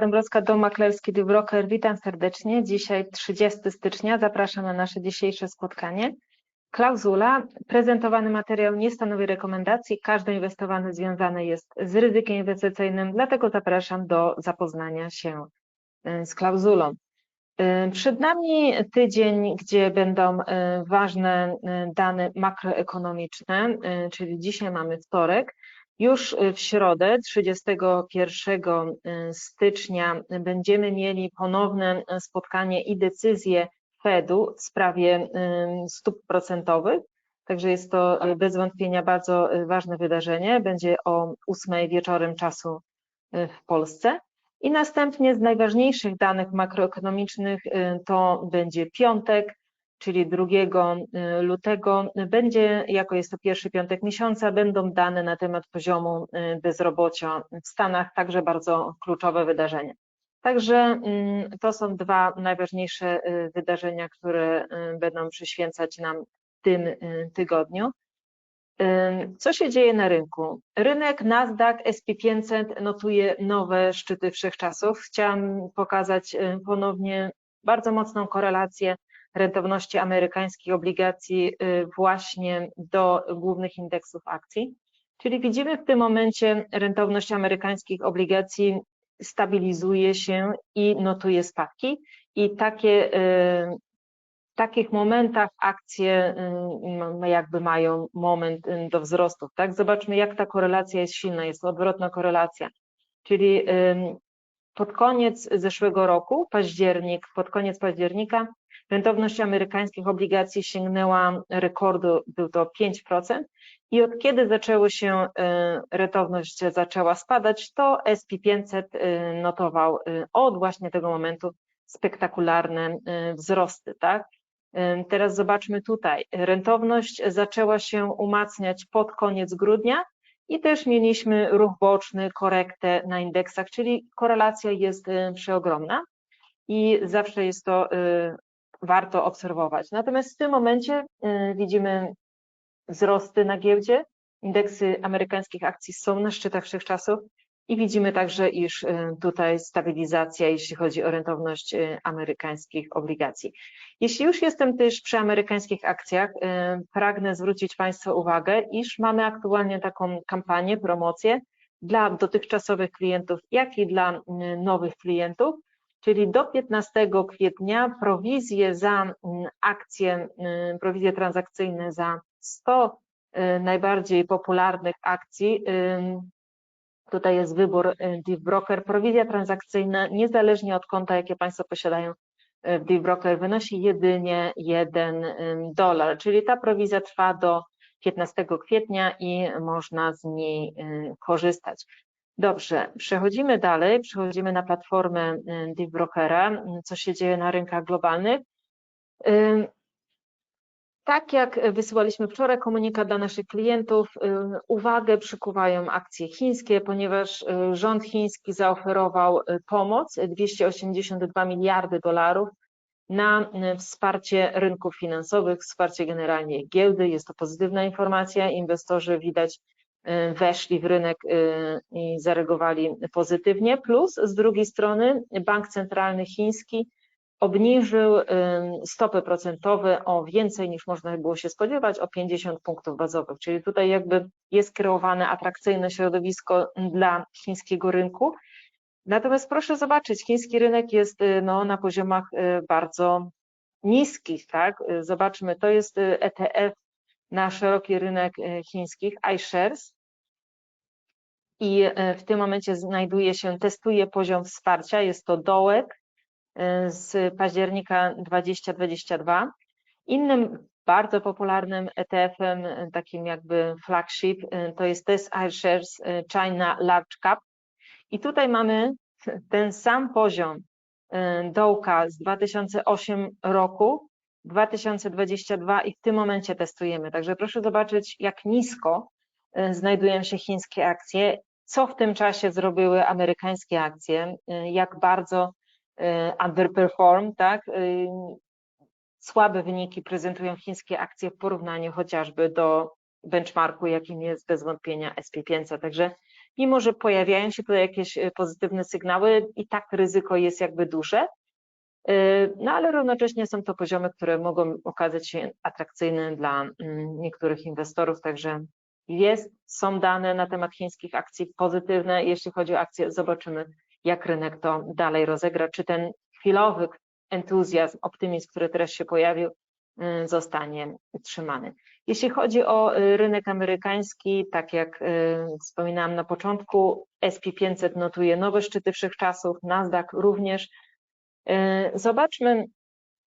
Dąbrowska, Dom Maklerski The Broker. Witam serdecznie. Dzisiaj 30 stycznia. Zapraszam na nasze dzisiejsze spotkanie. Klauzula. Prezentowany materiał nie stanowi rekomendacji. Każde inwestowanie związane jest z ryzykiem inwestycyjnym, dlatego zapraszam do zapoznania się y, z klauzulą. Y, Przed nami tydzień, gdzie będą y, ważne dane makroekonomiczne, czyli dzisiaj mamy wtorek. Już w środę, 31 stycznia, będziemy mieli ponowne spotkanie i decyzję Fedu w sprawie stóp procentowych. Także jest to bez wątpienia bardzo ważne wydarzenie. Będzie o 8 wieczorem czasu w Polsce. I następnie z najważniejszych danych makroekonomicznych to będzie piątek, czyli 2 lutego, będzie, jako jest to pierwszy piątek miesiąca, będą dane na temat poziomu bezrobocia w Stanach, także bardzo kluczowe wydarzenia. Także to są dwa najważniejsze wydarzenia, które będą przyświęcać nam tym tygodniu. Co się dzieje na rynku? Rynek Nasdaq SP500 notuje nowe szczyty wszechczasów. Chciałam pokazać ponownie bardzo mocną korelację rentowności amerykańskich obligacji właśnie do głównych indeksów akcji. Czyli widzimy w tym momencie rentowność amerykańskich obligacji stabilizuje się i notuje spadki i takie w takich momentach akcje jakby mają moment do wzrostów, tak? Zobaczmy, jak ta korelacja jest silna, jest odwrotna korelacja, czyli pod koniec zeszłego roku, październik, pod koniec października rentowność amerykańskich obligacji sięgnęła rekordu, był to 5% i od kiedy zaczęło się, rentowność zaczęła spadać, to SP500 notował od właśnie tego momentu spektakularne wzrosty, tak? Teraz zobaczmy tutaj, rentowność zaczęła się umacniać pod koniec grudnia i też mieliśmy ruch boczny, korektę na indeksach, czyli korelacja jest przeogromna. I zawsze jest to warto obserwować. Natomiast w tym momencie widzimy wzrosty na giełdzie, indeksy amerykańskich akcji są na szczytach wszechczasów i widzimy także, iż tutaj stabilizacja, jeśli chodzi o rentowność amerykańskich obligacji. Jeśli już jestem też przy amerykańskich akcjach, pragnę zwrócić Państwa uwagę, iż mamy aktualnie taką kampanię, promocję dla dotychczasowych klientów, jak i dla nowych klientów, czyli do 15 kwietnia prowizje za akcje, prowizje transakcyjne za 100 najbardziej popularnych akcji Tutaj jest wybór Deep Broker. Prowizja transakcyjna, niezależnie od konta, jakie Państwo posiadają w Deep Broker, wynosi jedynie 1 dolar, czyli ta prowizja trwa do 15 kwietnia i można z niej korzystać. Dobrze, przechodzimy dalej, przechodzimy na platformę Deep Brokera, co się dzieje na rynkach globalnych. Tak jak wysyłaliśmy wczoraj komunikat dla naszych klientów, uwagę przykuwają akcje chińskie, ponieważ rząd chiński zaoferował pomoc 282 miliardy dolarów na wsparcie rynków finansowych, wsparcie generalnie giełdy. Jest to pozytywna informacja. Inwestorzy widać weszli w rynek i zareagowali pozytywnie. Plus z drugiej strony bank centralny chiński obniżył stopy procentowe o więcej niż można było się spodziewać, o 50 punktów bazowych, czyli tutaj jakby jest kreowane atrakcyjne środowisko dla chińskiego rynku. Natomiast proszę zobaczyć, chiński rynek jest no, na poziomach bardzo niskich, tak? Zobaczmy, to jest ETF na szeroki rynek chińskich, iShares. I w tym momencie znajduje się, testuje poziom wsparcia, jest to dołek, z października 2022. Innym bardzo popularnym ETF-em, takim jakby flagship, to jest TES iShares China Large Cap. I tutaj mamy ten sam poziom dołka z 2008 roku, 2022 i w tym momencie testujemy. Także proszę zobaczyć, jak nisko znajdują się chińskie akcje, co w tym czasie zrobiły amerykańskie akcje, jak bardzo underperform, tak? Słabe wyniki prezentują chińskie akcje w porównaniu chociażby do benchmarku, jakim jest bez wątpienia SP500. Także mimo że pojawiają się tutaj jakieś e, pozytywne sygnały, i tak ryzyko jest jakby duże. No ale równocześnie są to poziomy, które mogą okazać się atrakcyjne dla mm, niektórych inwestorów, także jest, są dane na temat chińskich akcji pozytywne. Jeśli chodzi o akcje, zobaczymy, jak rynek to dalej rozegra, czy ten chwilowy entuzjazm, optymizm, który teraz się pojawił, y, zostanie utrzymany. Jeśli chodzi o y, rynek amerykański, tak jak y, wspominałam na początku, SP500 notuje nowe szczyty wszechczasów, Nasdaq również. Zobaczmy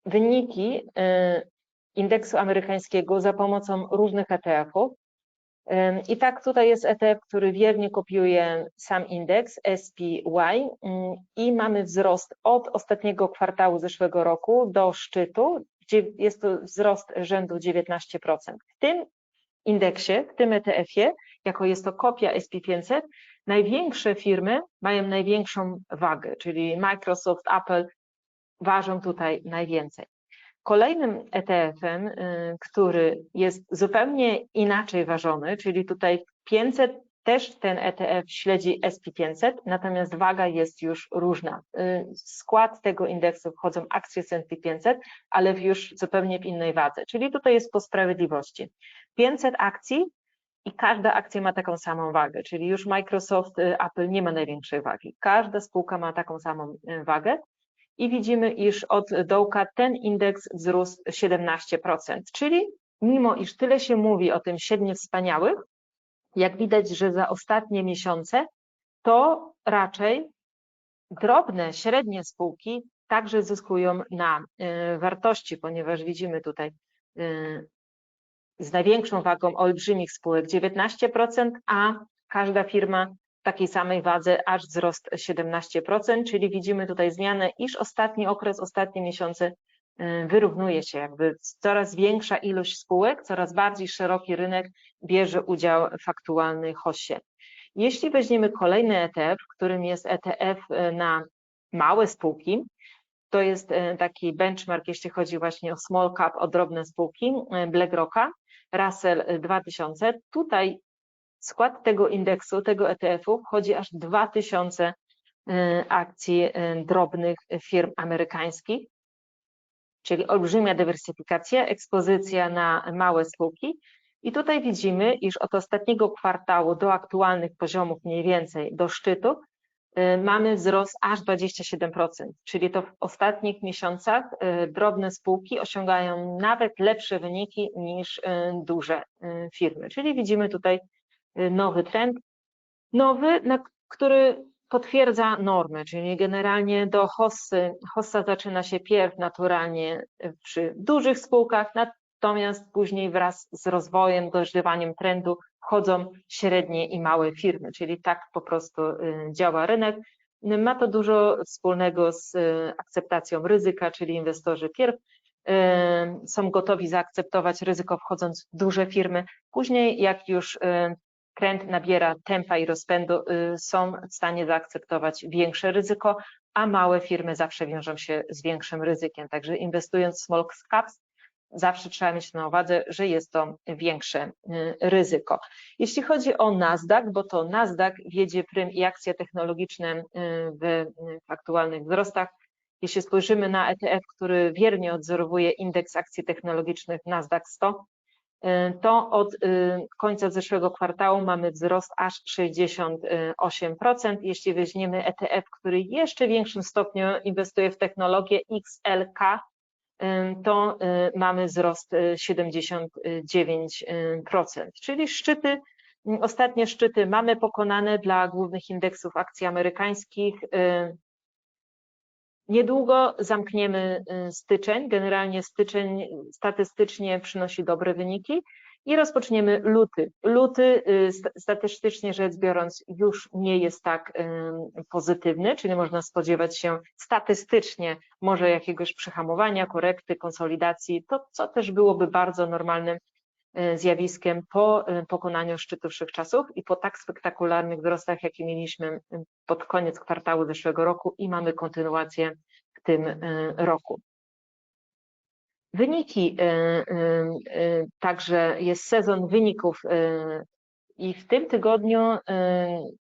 wyniki indeksu amerykańskiego za pomocą różnych ETF-ów. I tak tutaj jest ETF, który wiernie kopiuje sam indeks SPY i mamy wzrost od ostatniego kwartału zeszłego roku do szczytu, gdzie jest to wzrost rzędu 19%. W tym indeksie, w tym ETF-ie, jako jest to kopia SP500, największe firmy mają największą wagę, czyli Microsoft, Apple ważą tutaj najwięcej. Kolejnym ETF-em, y, który jest zupełnie inaczej ważony, czyli tutaj 500, też ten ETF śledzi SP500, natomiast waga jest już różna. Y, w skład tego indeksu wchodzą akcje S&P 500, ale już zupełnie w innej wadze, czyli tutaj jest po sprawiedliwości. 500 akcji i każda akcja ma taką samą wagę, czyli już Microsoft, y, Apple nie ma największej wagi. Każda spółka ma taką samą wagę i widzimy, iż od dołka ten indeks wzrósł 17%, czyli mimo iż tyle się mówi o tym siedmiu wspaniałych, jak widać, że za ostatnie miesiące to raczej drobne, średnie spółki także zyskują na y, wartości, ponieważ widzimy tutaj y, z największą wagą olbrzymich spółek 19%, a każda firma takiej samej wadze aż wzrost 17%, czyli widzimy tutaj zmianę, iż ostatni okres, ostatnie miesiące y, wyrównuje się, jakby coraz większa ilość spółek, coraz bardziej szeroki rynek bierze udział w aktualnej hosie. Jeśli weźmiemy kolejny ETF, którym jest ETF y, na małe spółki, to jest y, taki benchmark, jeśli chodzi właśnie o small cap, o drobne spółki BlackRocka, Russell 2000. Tutaj skład tego indeksu, tego ETF-u wchodzi aż 2000 y, akcji y, drobnych firm amerykańskich, czyli olbrzymia dywersyfikacja, ekspozycja na małe spółki. I tutaj widzimy, iż od ostatniego kwartału do aktualnych poziomów mniej więcej do szczytu y, mamy wzrost aż 27%, czyli to w ostatnich miesiącach drobne spółki osiągają nawet lepsze wyniki niż duże firmy. Czyli widzimy tutaj nowy trend, nowy, który potwierdza normy, czyli generalnie do hossy, hossa zaczyna się pierw naturalnie przy dużych spółkach, natomiast później wraz z rozwojem, dojrzewaniem trendu wchodzą średnie i małe firmy, czyli tak po prostu y, działa rynek. Ma to dużo wspólnego z y, akceptacją ryzyka, czyli inwestorzy pierw są gotowi zaakceptować ryzyko wchodząc w duże firmy. Później, jak już trend nabiera tempa i rozpędu, y, są w stanie zaakceptować większe ryzyko, a małe firmy zawsze wiążą się z większym ryzykiem. Także inwestując w small caps, zawsze trzeba mieć na uwadze, że jest to większe y, ryzyko. Jeśli chodzi o Nasdaq, bo to Nasdaq wiedzie prym i akcje technologiczne y, w, aktualnych wzrostach, jeśli spojrzymy na ETF, który wiernie odzorowuje indeks akcji technologicznych Nasdaq 100, Y, to od y, końca zeszłego kwartału mamy wzrost aż 68%. Jeśli weźmiemy ETF, który w jeszcze większym stopniu inwestuje w technologię XLK, y, to mamy wzrost 79%, czyli szczyty, ostatnie szczyty mamy pokonane dla głównych indeksów akcji amerykańskich. Niedługo zamkniemy y, styczeń. Generalnie styczeń statystycznie przynosi dobre wyniki i rozpoczniemy luty. Luty y, statystycznie rzecz biorąc już nie jest tak pozytywny, czyli można spodziewać się statystycznie może jakiegoś przehamowania, korekty, konsolidacji, to co też byłoby bardzo normalnym y, zjawiskiem po pokonaniu szczytu wszechczasów i po tak spektakularnych wzrostach, jakie mieliśmy pod koniec kwartału zeszłego roku i mamy kontynuację w tym roku. Wyniki, także jest sezon wyników I w tym tygodniu y,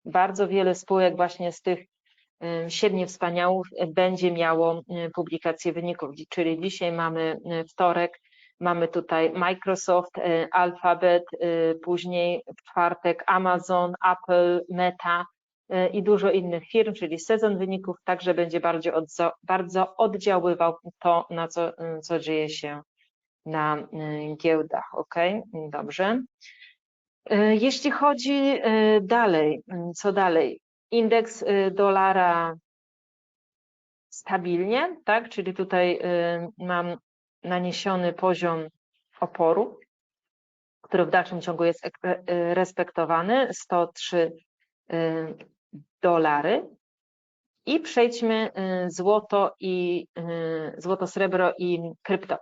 bardzo wiele spółek właśnie z tych y, siedmiu wspaniałych będzie miało y, publikację wyników, czyli dzisiaj mamy y, wtorek, mamy tutaj Microsoft, y, Alphabet, y, później w czwartek Amazon, Apple, Meta y, i dużo innych firm, czyli sezon wyników także będzie bardzo, odza- bardzo oddziaływał to, na co, co dzieje się na giełdach. Ok, dobrze. Jeśli chodzi dalej, co dalej? Indeks dolara stabilnie, tak? Czyli tutaj mam naniesiony poziom oporu, który w dalszym ciągu jest ek- y, respektowany 103 y, dolary. I przejdźmy y, złoto i y, złoto, srebro i krypto.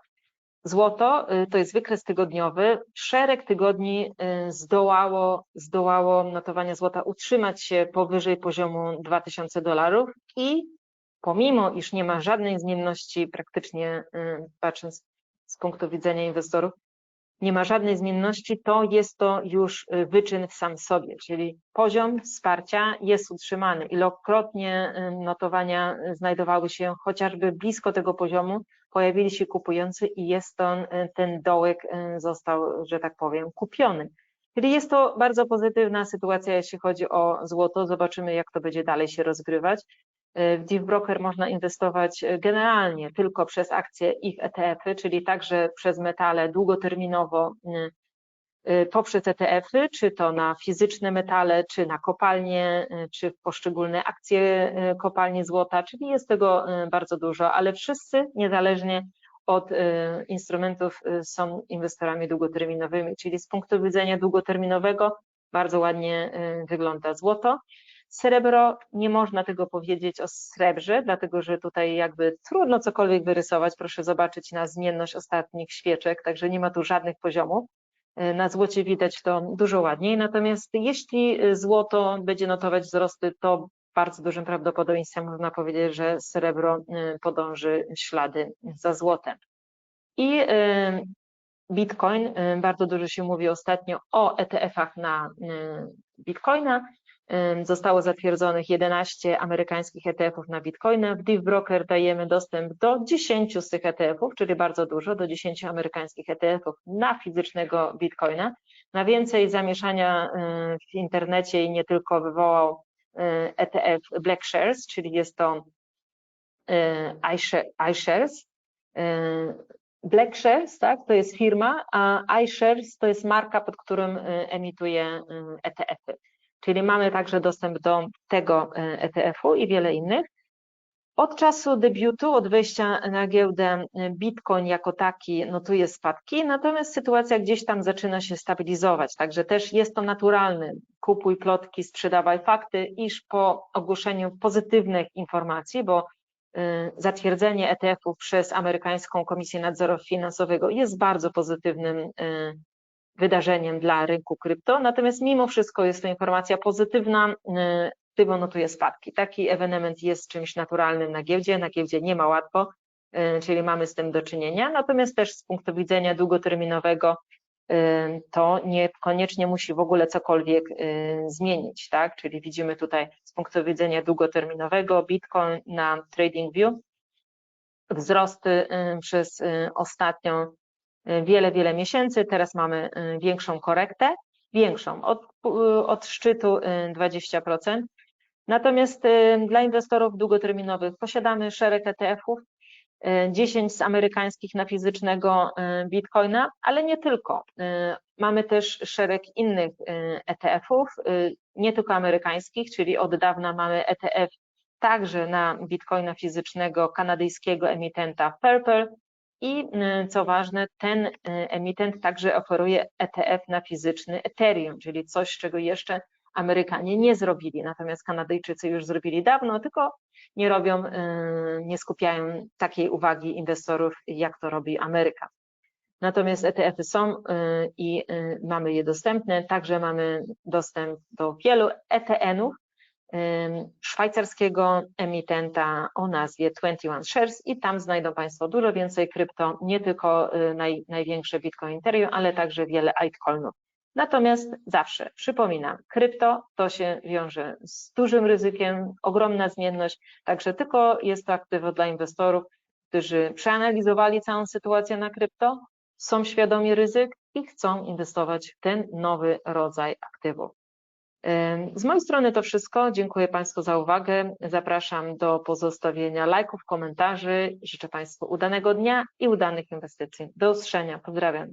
Złoto to jest wykres tygodniowy. Szereg tygodni zdołało, zdołało notowania złota utrzymać się powyżej poziomu 2000 dolarów i pomimo, iż nie ma żadnej zmienności praktycznie y, patrząc z punktu widzenia inwestorów, nie ma żadnej zmienności, to jest to już y, wyczyn w sam sobie, czyli poziom wsparcia jest utrzymany. Ilokrotnie y, notowania znajdowały się chociażby blisko tego poziomu, pojawili się kupujący i jest y, ten dołek został, że tak powiem, kupiony. Czyli jest to bardzo pozytywna sytuacja, jeśli chodzi o złoto. Zobaczymy, jak to będzie dalej się rozgrywać. W Deep Broker można inwestować e, generalnie tylko przez akcje ich ETF-y, czyli także przez metale długoterminowo y, y, poprzez ETF-y, czy to na fizyczne metale, czy na kopalnie, y, czy w poszczególne akcje kopalni złota, czyli jest tego bardzo dużo, ale wszyscy niezależnie od instrumentów są inwestorami długoterminowymi, czyli z punktu widzenia długoterminowego bardzo ładnie wygląda złoto. Srebro, nie można tego powiedzieć o srebrze, dlatego że tutaj jakby trudno cokolwiek wyrysować. Proszę zobaczyć na zmienność ostatnich świeczek, także nie ma tu żadnych poziomów. Y, Na złocie widać to dużo ładniej. Natomiast jeśli y, złoto będzie notować wzrosty, to bardzo dużym prawdopodobieństwem można powiedzieć, że srebro y, podąży ślady za złotem. I Bitcoin, bardzo dużo się mówi ostatnio o ETF-ach na Bitcoina. Zostało zatwierdzonych 11 amerykańskich ETF-ów na Bitcoina. W Deep Broker dajemy dostęp do 10 z tych ETF-ów, czyli bardzo dużo, do 10 amerykańskich ETF-ów na fizycznego Bitcoina. Na więcej zamieszania w internecie i nie tylko wywołał ETF Black Shares, czyli jest to iShare- iShares. Black Shares, tak, to jest firma, a iShares to jest marka, pod którym emituje ETF-y. Czyli mamy także dostęp do tego ETF-u i wiele innych. Od czasu debiutu, od wejścia na giełdę y, Bitcoin jako taki notuje spadki, natomiast sytuacja gdzieś tam zaczyna się stabilizować, także też jest to naturalny. Kupuj plotki, sprzedawaj fakty, iż po ogłoszeniu pozytywnych informacji, bo y, zatwierdzenie ETF-ów przez amerykańską Komisję Nadzoru Finansowego jest bardzo pozytywnym wydarzeniem dla rynku krypto, natomiast mimo wszystko jest to informacja pozytywna, y, Tybo notuje spadki. Taki ewenement jest czymś naturalnym na giełdzie, na giełdzie nie ma łatwo, y, czyli mamy z tym do czynienia, natomiast też z punktu widzenia długoterminowego y, to niekoniecznie musi w ogóle cokolwiek zmienić, tak? Czyli widzimy tutaj z punktu widzenia długoterminowego Bitcoin na TradingView wzrosty przez ostatnią wiele, wiele miesięcy. Teraz mamy y, większą korektę, większą, od, y, od szczytu y, 20%. Natomiast y, dla inwestorów długoterminowych posiadamy szereg ETF-ów, y, 10 z amerykańskich na fizycznego Bitcoina, ale nie tylko. Mamy też szereg innych ETF-ów, nie tylko amerykańskich, czyli od dawna mamy ETF także na Bitcoina fizycznego kanadyjskiego emitenta Purple i y, co ważne, ten y, emitent także oferuje ETF na fizyczny Ethereum, czyli coś, czego jeszcze Amerykanie nie zrobili, natomiast Kanadyjczycy już zrobili dawno, tylko nie robią, y, nie skupiają takiej uwagi inwestorów, jak to robi Ameryka. Natomiast ETF-y są i mamy je dostępne, także mamy dostęp do wielu ETN-ów, szwajcarskiego emitenta o nazwie 21 Shares i tam znajdą Państwo dużo więcej krypto, nie tylko y, naj, największe Bitcoin Ethereum, ale także wiele altcoinów. Natomiast zawsze przypominam, krypto to się wiąże z dużym ryzykiem, ogromna zmienność, także tylko jest to aktywo dla inwestorów, którzy przeanalizowali całą sytuację na krypto, są świadomi ryzyk i chcą inwestować w ten nowy rodzaj aktywów. Z mojej strony to wszystko. Dziękuję Państwu za uwagę. Zapraszam do pozostawienia lajków, komentarzy. Życzę Państwu udanego dnia i udanych inwestycji. Do usłyszenia. Pozdrawiam.